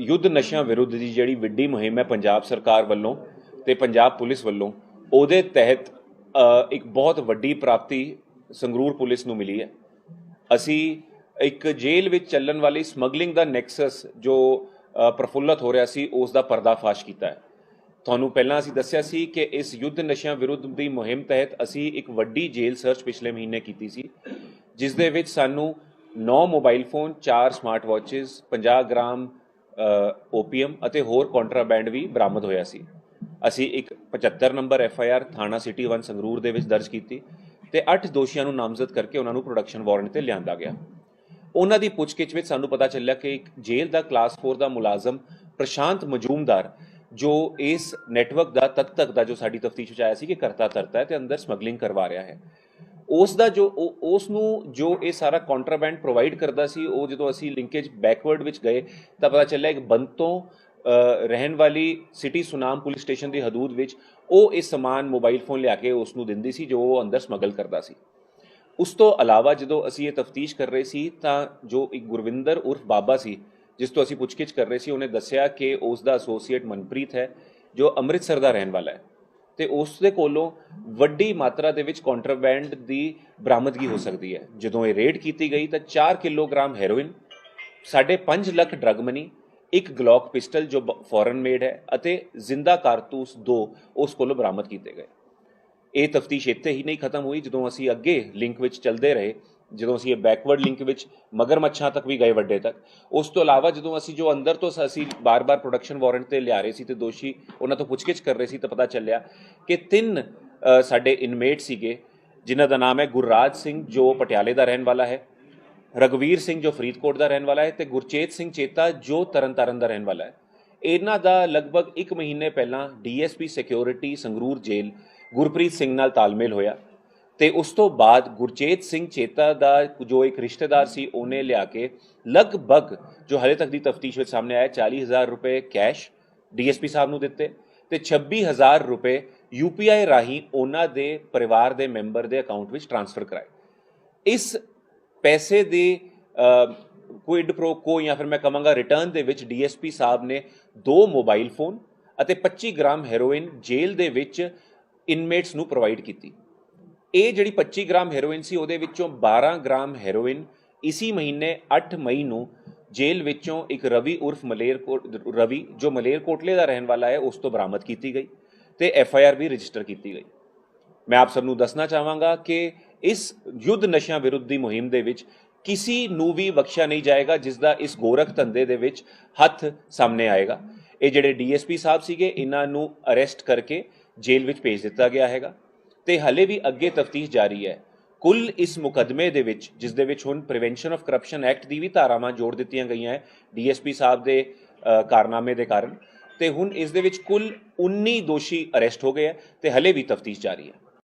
ਯੁੱਧ ਨਸ਼ਿਆਂ ਵਿਰੁੱਧ ਦੀ ਜਿਹੜੀ ਵੱਡੀ ਮੁਹਿੰਮ ਹੈ ਪੰਜਾਬ ਸਰਕਾਰ ਵੱਲੋਂ ਤੇ ਪੰਜਾਬ ਪੁਲਿਸ ਵੱਲੋਂ ਉਹਦੇ ਤਹਿਤ ਇੱਕ ਬਹੁਤ ਵੱਡੀ ਪ੍ਰਾਪਤੀ ਸੰਗਰੂਰ ਪੁਲਿਸ ਨੂੰ ਮਿਲੀ ਹੈ। ਅਸੀਂ ਇੱਕ ਜੇਲ੍ਹ ਵਿੱਚ ਚੱਲਣ ਵਾਲੀ ਸਮਗਲਿੰਗ ਦਾ ਨੈਕਸਸ ਜੋ ਅ, ਪ੍ਰਫੁੱਲਤ ਹੋ ਰਿਹਾ ਸੀ ਉਸ ਦਾ ਪਰਦਾਫਾਸ਼ ਕੀਤਾ ਹੈ। ਤੁਹਾਨੂੰ ਪਹਿਲਾਂ ਅਸੀਂ ਦੱਸਿਆ ਸੀ ਕਿ ਇਸ ਯੁੱਧ ਨਸ਼ਿਆਂ ਵਿਰੁੱਧ ਦੀ ਮੁਹਿੰਮ ਤਹਿਤ ਅਸੀਂ ਇੱਕ ਵੱਡੀ ਜੇਲ੍ਹ ਸਰਚ ਪਿਛਲੇ ਮਹੀਨੇ ਕੀਤੀ ਸੀ ਜਿਸ ਦੇ ਵਿੱਚ ਸਾਨੂੰ 9 mobile phone 4 smart watches 50 gram opium ਅਤੇ ਹੋਰ ਕੰਟਰਾਬੈਂਡ ਵੀ ਬਰਾਮਦ ਹੋਇਆ ਸੀ। ਅਸੀਂ ਇੱਕ 75 ਨੰਬਰ ਐਫ ਆਈ ਆਰ ਥਾਣਾ ਸਿਟੀ 1 ਸੰਗਰੂਰ ਦੇ ਵਿੱਚ ਦਰਜ ਕੀਤੀ ਤੇ 8 ਦੋਸ਼ੀਆਂ ਨੂੰ ਨਾਮਜ਼ਦ ਕਰਕੇ ਉਹਨਾਂ ਨੂੰ ਪ੍ਰੋਡਕਸ਼ਨ ਵਾਰੰਟ ਤੇ ਲਿਆਂਦਾ ਗਿਆ। ਉਹਨਾਂ ਦੀ ਪੁੱਛਗਿੱਛ ਵਿੱਚ ਸਾਨੂੰ ਪਤਾ ਚੱਲਿਆ ਕਿ ਇੱਕ ਜੇਲ੍ਹ ਦਾ ਕਲਾਸ 4 ਦਾ ਮੁਲਾਜ਼ਮ ਪ੍ਰਸ਼ਾਂਤ ਮਜੂਮਦਾਰ, ਜੋ ਇਸ ਨੈਟਵਰਕ ਦਾ ਤਦ ਤੱਕ ਦਾ ਜੋ ਸਾਡੀ ਤਫਤੀਸ਼ ਵਿੱਚ ਆਇਆ ਸੀ ਕਿ ਕਰਤਾ ਧਰਤਾ ਹੈ ਤੇ ਅੰਦਰ ਸਮਗਲਿੰਗ ਕਰਵਾ ਰਿਹਾ ਹੈ। ਉਸ ਦਾ ਜੋ ਉਹ- ਉਸ ਨੂੰ ਜੋ ਇਹ ਸਾਰਾ ਕੰਟਰਾਬੈਂਡ ਪ੍ਰੋਵਾਈਡ ਕਰਦਾ ਸੀ, ਉਹ ਜਦੋਂ ਅਸੀਂ ਲਿੰਕੇਜ ਬੈਕਵਰਡ ਵਿੱਚ ਗਏ, ਤਾਂ ਪਤਾ ਚੱਲਿਆ ਇੱਕ ਬੰਤੋਂ ਰਹਿਣ ਵਾਲੀ ਸਿਟੀ ਸੁਨਾਮ ਪੁਲਿਸ ਸਟੇਸ਼ਨ ਦੀ ਹਦੂਦ ਵਿੱਚ ਉਹ ਇਹ ਸਮਾਨ ਮੋਬਾਈਲ ਫੋਨ ਲਿਆ ਕੇ ਉਸ ਨੂੰ ਦਿੰਦੀ ਸੀ, ਜੋ ਉਹ ਅੰਦਰ ਸਮਗਲ ਕਰਦਾ ਸੀ। ਉਸ ਤੋਂ ਇਲਾਵਾ ਜਦੋਂ ਅਸੀਂ ਇਹ ਤਫਤੀਸ਼ ਕਰ ਰਹੇ ਸੀ, ਤਾਂ ਜੋ ਇੱਕ ਗੁਰਵਿੰਦਰ ਉਰਫ ਬਾਬਾ ਸੀ, ਜਿਸ ਤੋਂ ਅਸੀਂ ਪੁੱਛਗਿੱਛ ਕਰ ਰਹੇ ਸੀ, ਉਹਨੇ ਦੱਸਿਆ ਕਿ ਉਸ ਦਾ ਐਸੋਸੀਏਟ ਮਨਪ੍ਰੀਤ ਹੈ, ਜੋ ਅੰਮ੍ਰਿਤਸਰ ਦਾ ਰਹਿਣ ਵਾਲਾ ਹੈ। ਤੇ ਉਸ ਦੇ ਕੋਲੋਂ ਵੱਡੀ ਮਾਤਰਾ ਦੇ ਵਿੱਚ ਕੰਟਰਾਬੈਂਡ ਦੀ ਬਰਾਮਦਗੀ ਹੋ ਸਕਦੀ ਹੈ। ਜਦੋਂ ਇਹ ਰੇਡ ਕੀਤੀ ਗਈ ਤਾਂ 4 kilogram heroin 5.5 lakh drug money, ਇੱਕ ਗਲੌਕ ਪਿਸਟਲ ਜੋ ਫੋਰਨ ਮੇਡ ਹੈ ਅਤੇ ਜ਼ਿੰਦਾ ਕਾਰਤੂਸ ਦੋ ਉਸ ਕੋਲੋਂ ਬਰਾਮਦ ਕੀਤੇ ਗਏ। ਇਹ ਤਫਤੀਸ਼ ਇੱਥੇ ਹੀ ਨਹੀਂ ਖਤਮ ਹੋਈ। ਜਦੋਂ ਅਸੀਂ ਅੱਗੇ ਲਿੰਕ ਵਿੱਚ ਚੱਲਦੇ ਰਹੇ ਜਦੋਂ ਅਸੀਂ ਇਹ ਬੈਕਵਰਡ ਲਿੰਕ ਵਿੱਚ ਮਗਰਮੱਛਾਂ ਤੱਕ ਵੀ ਗਏ ਵੱਡੇ ਤੱਕ, ਉਸ ਤੋਂ ਇਲਾਵਾ ਜਦੋਂ ਅਸੀਂ ਜੋ ਅੰਦਰ ਤੋਂ ਸ- ਅਸੀਂ ਬਾਰ-ਬਾਰ ਪ੍ਰੋਡਕਸ਼ਨ ਵਾਰੰਟ ਤੇ ਲਿਆ ਰਹੇ ਸੀ ਤੇ ਦੋਸ਼ੀ ਉਹਨਾਂ ਤੋਂ ਪੁੱਛਗਿੱਛ ਕਰ ਰਹੇ ਸੀ ਤਾਂ ਪਤਾ ਚੱਲਿਆ ਕਿ ਤਿੰਨ ਸਾਡੇ ਇਨਮੇਟ ਸੀਗੇ, ਜਿਨ੍ਹਾਂ ਦਾ ਨਾਮ ਹੈ ਗੁਰਰਾਜ ਸਿੰਘ ਜੋ ਪਟਿਆਲੇ ਦਾ ਰਹਿਣ ਵਾਲਾ ਹੈ ਰਗਵੀਰ ਸਿੰਘ ਜੋ ਫਰੀਦਕੋਟ ਦਾ ਰਹਿਣ ਵਾਲਾ ਹੈ ਤੇ ਗੁਰਚੇਤ ਸਿੰਘ ਚੇਤਾ ਜੋ ਤਰਨਤਾਰਨ ਦਾ ਰਹਿਣ ਵਾਲਾ ਹੈ। ਇਹਨਾਂ ਦਾ ਲਗਭਗ 1 ਮਹੀਨੇ ਪਹਿਲਾਂ ਡੀਐਸਪੀ ਸਿਕਿਉਰਿਟੀ ਸੰਗਰੂਰ ਜੇਲ੍ਹ ਗੁਰਪ੍ਰੀਤ ਸਿੰਘ ਨਾਲ ਤਾਲਮੇਲ ਹੋਇਆ। ਤੇ ਉਸ ਤੋਂ ਬਾਅਦ ਗੁਰਚੇਤ ਸਿੰਘ ਚੇਤਾ ਦਾ ਜੋ ਇੱਕ ਰਿਸ਼ਤੇਦਾਰ ਸੀ, ਉਹਨੇ ਲਿਆ ਕੇ ਲਗਭਗ ਜੋ ਹਲੇ ਤੱਕ ਦੀ ਤਫਤੀਸ਼ ਵਿੱਚ ਸਾਹਮਣੇ ਆਇਆ 40000 ਰੁਪਏ ਕੈਸ਼ ਡੀਐਸਪੀ ਸਾਹਿਬ ਨੂੰ ਦਿੱਤੇ ਤੇ 26000 ਰੁਪਏ ਯੂਪੀਆਈ ਰਾਹੀਂ ਉਹਨਾਂ ਦੇ ਪਰਿਵਾਰ ਦੇ ਮੈਂਬਰ ਦੇ ਅਕਾਊਂਟ ਵਿੱਚ ਟ੍ਰਾਂਸਫਰ ਕਰਾਏ। ਇਸ ਪੈਸੇ ਦੇ ਕੁਇਡ ਪ੍ਰੋ ਕੋ ਜਾਂ ਫਿਰ ਮੈਂ ਕਹਾਂਗਾ ਰਿਟਰਨ ਦੇ ਵਿੱਚ ਡੀਐਸਪੀ ਸਾਹਿਬ ਨੇ ਦੋ ਮੋਬਾਈਲ ਫੋਨ ਅਤੇ 25 ਗ੍ਰਾਮ ਹੈਰੋਇਨ ਜੇਲ੍ਹ ਦੇ ਵਿੱਚ ਇਨਮੇਟਸ ਨੂੰ ਪ੍ਰੋਵਾਈਡ ਕੀਤੀ। ਇਹ ਜਿਹੜੀ 25 ਗ੍ਰਾਮ ਹੈਰੋਇਨ ਸੀ, ਉਹਦੇ ਵਿੱਚੋਂ 12 ਗ੍ਰਾਮ ਹੈਰੋਇਨ ਇਸੀ ਮਹੀਨੇ 8 ਮਈ ਨੂੰ ਜੇਲ੍ਹ ਵਿੱਚੋਂ ਇੱਕ ਰਵੀ ਉਰਫ ਮਲੇਰਕੋਟ ਰਵੀ, ਜੋ ਮਲੇਰਕੋਟਲੇ ਦਾ ਰਹਿਣ ਵਾਲਾ ਹੈ, ਉਸ ਤੋਂ ਬਰਾਮਦ ਕੀਤੀ ਗਈ ਤੇ ਐਫ ਆਈ ਆਰ ਵੀ ਰਜਿਸਟਰ ਕੀਤੀ ਗਈ। ਮੈਂ ਆਪ ਸਭ ਨੂੰ ਦੱਸਣਾ ਚਾਹਾਂਗਾ ਕਿ ਇਸ ਯੁੱਧ ਨਸ਼ਿਆਂ ਵਿਰੁੱਧ ਦੀ ਮੁਹਿੰਮ ਦੇ ਵਿੱਚ ਕਿਸੇ ਨੂੰ ਵੀ ਬਖਸ਼ਿਆ ਨਹੀਂ ਜਾਏਗਾ, ਜਿਸ ਦਾ ਇਸ ਗੋਰਖ ਧੰਦੇ ਦੇ ਵਿੱਚ ਹੱਥ ਸਾਹਮਣੇ ਆਏਗਾ। ਇਹ ਜਿਹੜੇ ਡੀਐਸਪੀ ਸਾਹਿਬ ਸੀਗੇ, ਇਹਨਾਂ ਨੂੰ ਅਰੈਸਟ ਕਰਕੇ ਜੇਲ੍ਹ ਵਿੱਚ ਭੇਜ ਦਿੱਤਾ ਗਿਆ ਹੈਗਾ। ਤੇ ਹਲੇ ਵੀ ਅੱਗੇ ਤਫਤੀਸ਼ ਜਾਰੀ ਹੈ। ਕੁੱਲ ਇਸ ਮੁਕਦਮੇ ਦੇ ਵਿੱਚ, ਜਿਸ ਦੇ ਵਿੱਚ ਹੁਣ ਪ੍ਰੀਵੈਂਸ਼ਨ ਆਫ ਕਰਪਸ਼ਨ ਐਕਟ ਦੀ ਵੀ ਧਾਰਾਵਾਂ ਜੋੜ ਦਿੱਤੀਆਂ ਗਈਆਂ ਹੈ, ਡੀਐਸਪੀ ਸਾਹਿਬ ਦੇ ਕਾਰਨਾਮੇ ਦੇ ਕਾਰਨ, ਤੇ ਹੁਣ ਇਸ ਦੇ ਵਿੱਚ ਕੁੱਲ 19 ਦੋਸ਼ੀ ਅਰੈਸਟ ਹੋ ਗਏ ਹੈ ਤੇ ਹਲੇ ਵੀ ਤਫਤੀਸ਼ ਜਾਰੀ ਹੈ।